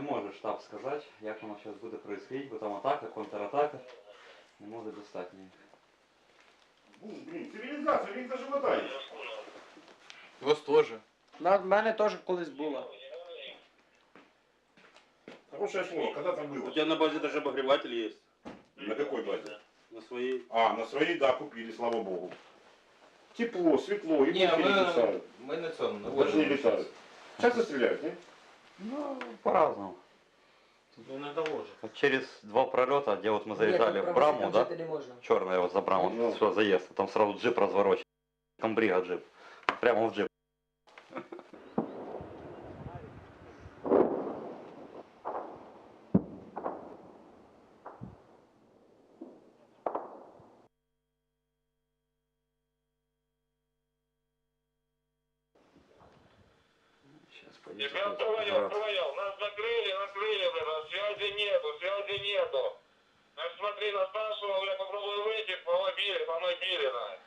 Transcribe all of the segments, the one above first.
не може штаб сказати, як воно зараз буде происходить, бо там атака, контратака. Не може достати ніяк. Ну, блин, цивилизация, він даже вода У вас теж. На в мене теж колись була. Хорошее слово, когда там У было? тебя на базе даже обогреватель есть. На какой базе? На своей. А, на своей, да, купили, слава богу. Тепло, светло, и Ні, мухи не ми, кусают. ми на цьому. на Даже не возі. летают. Часто стреляют, не? Ну, по-разному. Ну, иногда ложит. Вот через два пролета, где вот мы залетали в браму, да? Черная вот за браму, Ну. все, заезд. Там сразу джип разворочен. Комбрига джип. Прямо в джип. нету, связи нету. Ну смотри, нас спрашивал, бля, попробуй выйти, помобили, помобили, на.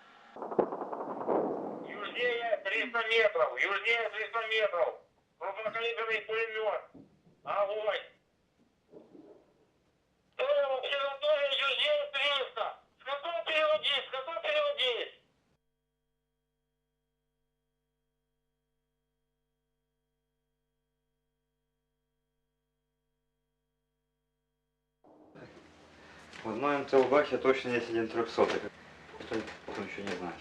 Южнее 300 метров, южнее 300 метров. Крупнокалиберный пулемет. Огонь. Э, обсерватория южнее 300. С какой переводить, с какой переводить? В одной МТЛ-бахе точно есть один трехсотый. Кто еще не знает.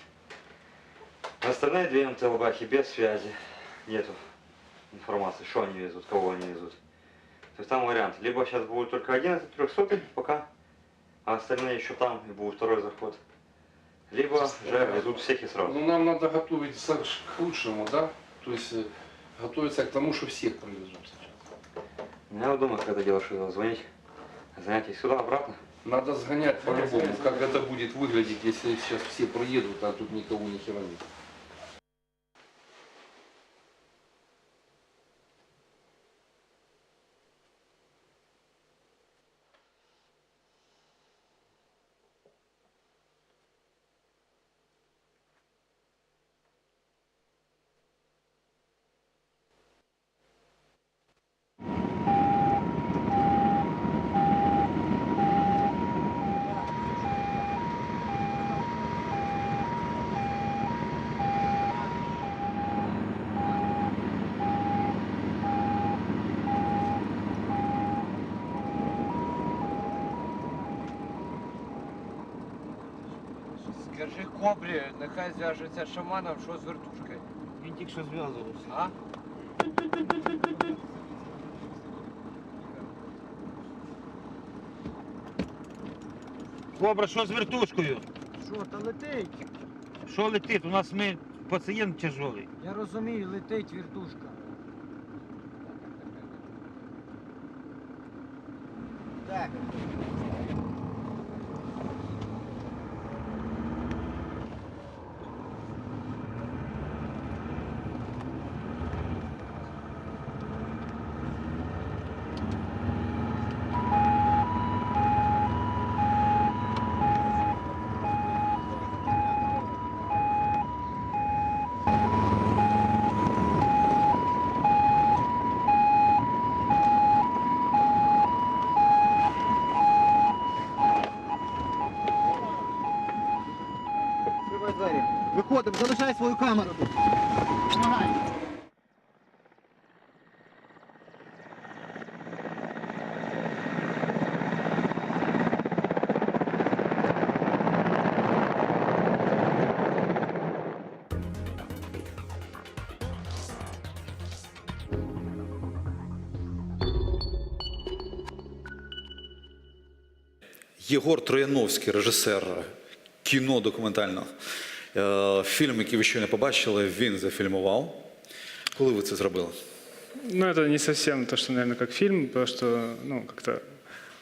А Остальные две МТЛ-бахи без связи. Нету информации, что они везут, кого они везут. То есть там вариант. Либо сейчас будет только один этот трехсотый пока, а остальные еще там и будет второй заход. Либо же везут всех и сразу. Ну, нам надо готовиться к худшему, да? То есть э, готовиться к тому, что всех привезут сейчас. Я думаю, когда дело что звонить, занятий сюда, обратно. Надо сгонять по-любому, как это будет выглядеть, если сейчас все проедут, а тут никого ни хера нет. Скажи кобрі, нехай зв'яжеться з шаманом, що з вертушкою. Він тільки що зв'язувався. А? Кобра, що з вертушкою? Що, та летить? Що летить? У нас ми пацієнт тяжелий. Я розумію, летить вертушка. Так. Виходимо, залишай свою камеру тут. Єгор Трояновський, режисер кіно документального. Е, Фільм, який ви щойно побачили, він зафільмував. Коли ви це зробили? Ну, это не совсем то, что, наверное, как фильм, потому что, ну, как-то,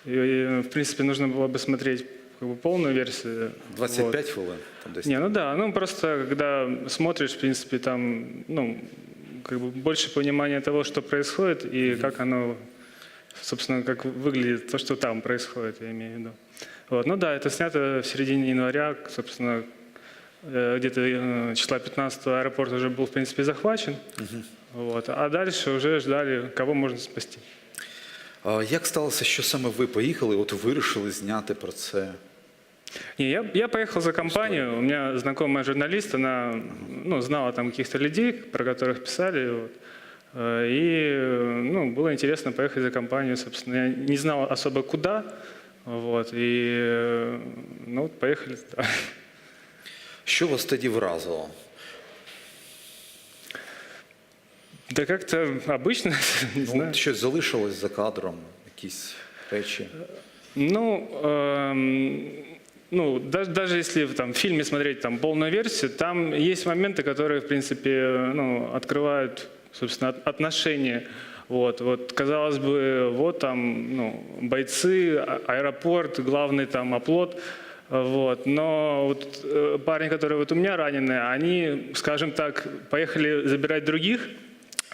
и, и, в принципе, нужно было бы смотреть как бы, полную версию. 25 Вот. хвилин? Там десь. Не, ну да, ну просто когда смотришь, в принципе, там, ну, как бы больше понимания того, что происходит и как оно, собственно, как выглядит то, что там происходит, я имею в виду. Вот. Ну да, это снято в середине января, собственно, э, где-то э, числа 15 аэропорт уже был, в принципе, захвачен. Вот. А дальше уже ждали, кого можно спасти. А Як сталося, що саме ви поїхали, от вирішили зняти про це? Не, я, я поехал за компанию. У меня знакомая журналист, она ну, знала там каких-то людей, про которых писали. Вот. Э, И ну, было интересно поехать за компанию, собственно. Я не знал особо куда. Вот. И э, ну, вот поехали. да. Що вас тоді вразило? Да как-то обычно, не Ну, знаю. от щось залишилось за кадром, якісь речі. Ну, эм, ну даже, даже если в там, в фильме смотреть там, полную версию, там есть моменты, которые, в принципе, ну, открывают, собственно, от- отношения. Вот, вот, казалось бы, вот там ну, бойцы, а- аэропорт, главный там оплот. Вот. Но вот, э, парни, которые вот у меня ранены, они, скажем так, поехали забирать других,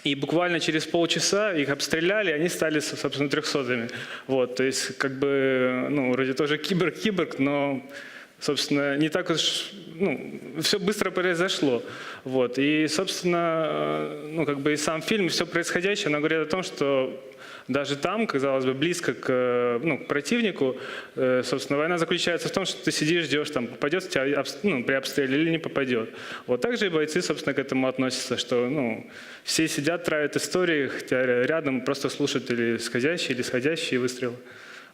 и буквально через полчаса их обстреляли, и они стали, со- собственно, трехсотыми. Вот, то есть, как бы, ну, вроде тоже киборг-киборг, но, собственно, не так уж, ну, все быстро произошло. Вот, и, собственно, э, ну, как бы и сам фильм, и все происходящее, оно говорит о том, что даже там, казалось бы, близко к, э, ну, к противнику, э, собственно, война заключается в том, что ты сидишь, ждешь, там, попадет тебя ну, при обстреле или не попадет. Вот так же и бойцы, собственно, к этому относятся, что, ну, все сидят, травят истории, хотя рядом просто слушают или скользящие, или сходящие выстрелы.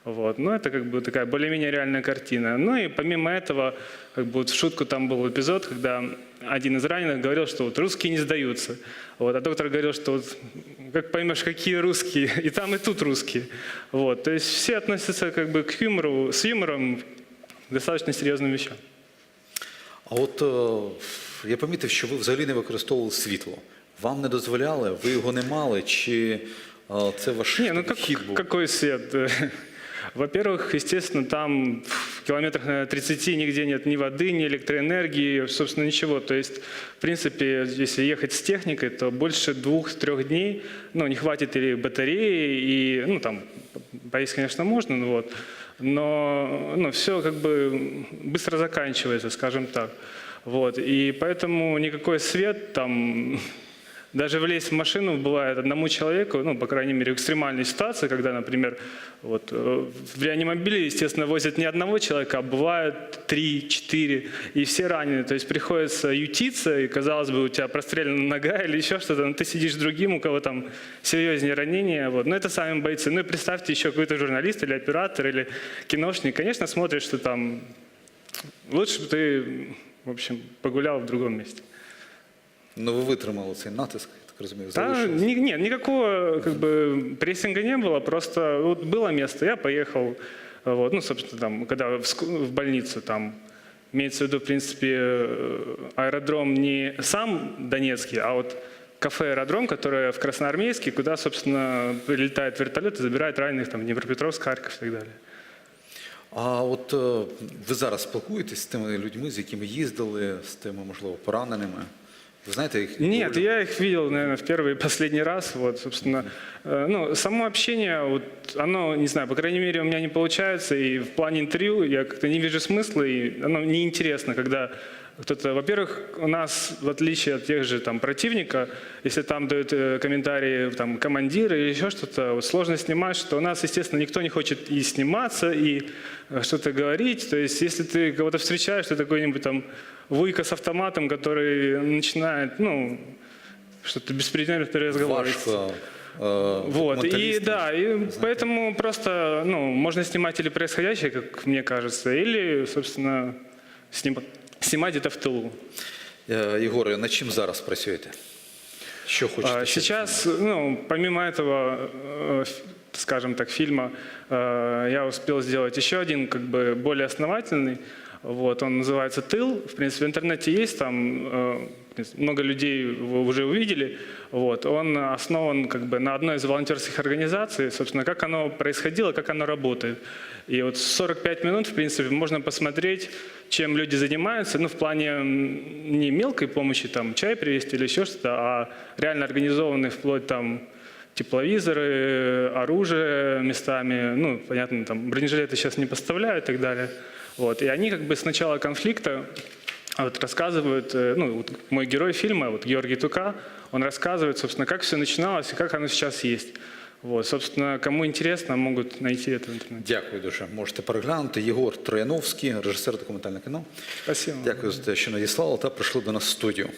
Вот. Ну, это как бы такая более-менее реальная картина. Ну и помимо этого, как бы вот в шутку там был эпизод, когда один из раненых говорил, что вот русские не сдаются. Вот, а доктор говорил, что вот как поймешь, какие русские, и там, и тут русские. Вот, то есть все относятся как бы к юмору, с юмором к достаточно серьезным вещам. А от е, я помітив, що ви взагалі не використовували світло. Вам не дозволяли, ви його не мали, чи е, це ваш Не, ну как, хід був? какой свет? Во-первых, естественно, там в километрах наверное, 30 нигде нет ни воды, ни электроэнергии, собственно, ничего. То есть, в принципе, если ехать с техникой, то больше двух-трех дней, ну, не хватит и батареи, и, ну, там, поесть, конечно, можно, ну, вот, но, ну, все как бы быстро заканчивается, скажем так. Вот, и поэтому никакой свет там даже влезть в машину бывает одному человеку, ну, по крайней мере, в экстремальной ситуации, когда, например, вот, э, в реанимобиле, естественно, возят не одного человека, а бывает три, четыре, и все ранены. То есть приходится ютиться, и, казалось бы, у тебя прострелена нога или еще что-то, но ты сидишь другим, у кого там серьезнее ранения. Вот. Но это сами бойцы. Ну и представьте еще какой-то журналист или оператор, или киношник. Конечно, смотришь, что там лучше бы ты, в общем, погулял в другом месте. Ну ви витримали цей натиск, я так розумію, Да, залишилось. ни- нет, никакого как бы прессинга не было, просто вот было место, я поехал, вот, ну, собственно, там, когда в, ск- в больницу, там, имеется в виду, в принципе, э, аэродром не сам Донецкий, а вот кафе-аэродром, которое в Красноармейске, куда, собственно, прилетает вертолет и забирает раненых, там, в Днепропетровск, Харьков и так далее. А от е, ви зараз спілкуєтесь з тими людьми, з якими їздили, з тими, можливо, пораненими? Ви знаєте їх? Нет, я их видел, наверное, в первый и последний раз. Вот, собственно, Э, ну, само общение, вот, оно, не знаю, по крайней мере, у меня не получается. И в плане интервью я как-то не вижу смысла, и оно неинтересно, когда кто-то, во-первых, у нас, в отличие от тех же там противника, если там дают э, комментарии там, командиры или еще что-то, вот, сложно снимать, что у нас, естественно, никто не хочет и сниматься, и э, что-то говорить. То есть, если ты кого-то встречаешь, ты такой-нибудь там вуйка с автоматом, который начинает, ну, что-то беспредельный разговор. Важко. е, Вот, и да, и поэтому просто, ну, можно снимать или происходящее, как мне кажется, или, собственно, сним- снимать это в тылу. Е, Ігоре, над чим зараз працюєте? Що хочете? А, Сейчас, ну, помимо этого, э, скажем так, фильма, э, я успел сделать еще один, как бы, более основательный. Вот, он называется «Тыл». В принципе, в интернете есть, там э, много людей его уже увидели. Вот, он основан как бы на одной из волонтерских организаций, собственно, как оно происходило, как оно работает. И вот 45 минут, в принципе, можно посмотреть, чем люди занимаются, ну, в плане не мелкой помощи, там, чай привезти или еще что-то, а реально организованный вплоть там тепловизоры, оружие местами, ну, понятно, там бронежилеты сейчас не поставляют и так далее. Вот. И они как бы с начала конфликта вот, рассказывают, э, ну, вот мой герой фильма, вот Георгий Тука, он рассказывает, собственно, как все начиналось и как оно сейчас есть. Вот, собственно, кому интересно, могут найти это в интернете. Дякую дуже. Можете переглянути. Єгор Трояновський, режисер документального кіно. Спасибо. Дякую за те, що надіслали та прийшли до нас в студію.